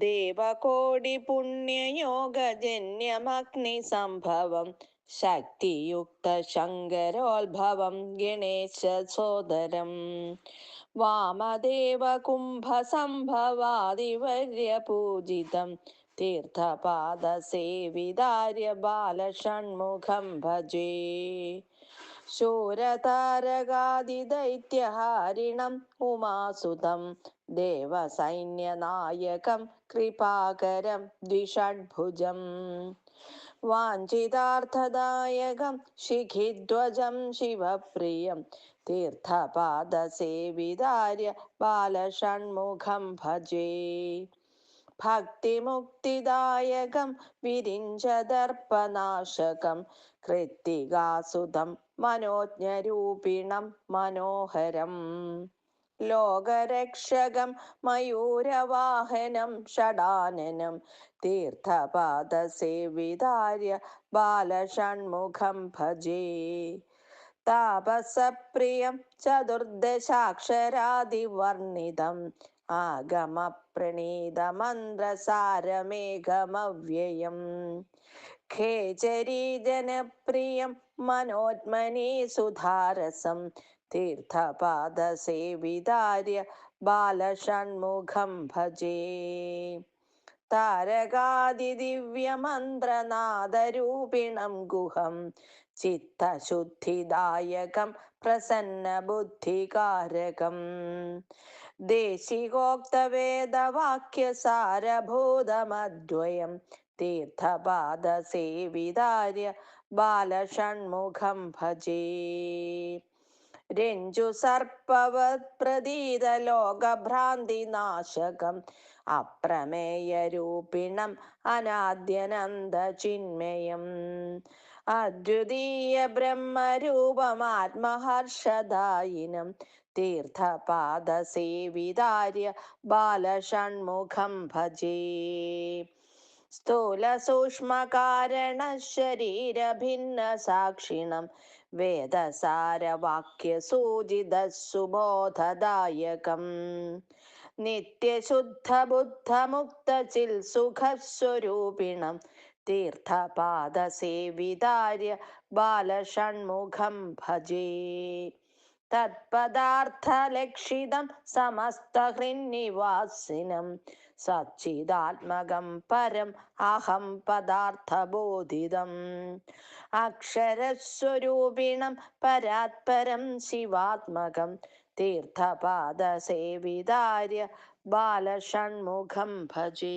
ദേവകോടി പുണ്യയോഗജന്യമഗ്നി സംഭവം ശക്തിയുക്ത ശങ്കരോത്ഭവം ഗണേശ സോദരം. വാമദേവ കുംഭ സംഭവാദിവർയ പൂജിതം തീർത്ഥപാദ സേവിതാര്യ ബാലഷൺമുഖം ഭജേ. ശൂരതാരകാദിദൈത്യഹാരിണം ഉമാസുതം ദേവസൈന്യനായകം കൃപാകരം ദ്വിഷഡ്ഭുജം വാഞ്ചിതാർത്ഥദായകം ശിഖിധ്വജം ശിവപ്രിയം തീർത്ഥപാദസേവിതാര്യ ബാലഷൺമുഖം ഭജേ. ഭക്തിമുക്തിദായകം വിരിഞ്ചദർപ്പനാശകം കൃത്തികാസുതം മനോജ്ഞരൂപിണം മനോഹരം. ലോകരക്ഷകം മയൂരവാഹനം ഷടാനനം തീർത്ഥപാദസേവിതാര്യ ബാലഷൺമുഖം ഭജേ. താപസപ്രിയം ചതുർദശാക്ഷരാദിവർണിതം ആഗമപ്രണീതമന്ത്രസാരമേഘമവ്യയം. ഖേചരീജനപ്രിയം മനോത്മനി സുധാരസം തീർത്ഥപാദസേവിതാര്യ ബാലഷൺമുഖം ഭജേ. താരകാദിദിവ്യമന്ത്രനാദരൂപിണം ഗുഹം. ചിത്തശുദ്ധിദായകം പ്രസന്നബുദ്ധികാരകം. ദേശികോക്തവേദവാക്യസാരഭൂതമദ്വയം. തീർത്ഥപാദസേവിതാര്യ ബാലഷൺമുഖം ഭജേ. രഞ്ജുസർപ്പവത് രൂപിണം അപ്രമേയരൂപിണം അനാദ്യനന്ദചിന്മയം അദ്വിതീയ ബ്രഹ്മരൂപമാത്മഹർഷദായിനം തീർത്ഥപാദസേവിതാര്യ ബാലഷൺമുഖം ഭജേ. സ്ഥൂലസൂക്ഷ്മകാരണശരീരഭിന്നസാക്ഷിണം വേദസാരവാക്യസൂചിതസുബോധദായകം നിത്യശുദ്ധബുദ്ധമുക്തചിൽ സുഖസ്വരൂപിണം തീർത്ഥപാദസേവിതാര്യ ബാലഷൺമുഖം ഭജേ തത്പദാർത്ഥലക്ഷിതം സമസ്തഹൃന്നിവാസിനം സച്ചിദാത്മകം പരം അഹം പദാർത്ഥബോധിതം അക്ഷരസ്വരൂപിണം പരാത്പരം ശിവാത്മകം തീർത്ഥപാദസേവിതാര്യ ബാലഷൺമുഖം ഭജേ.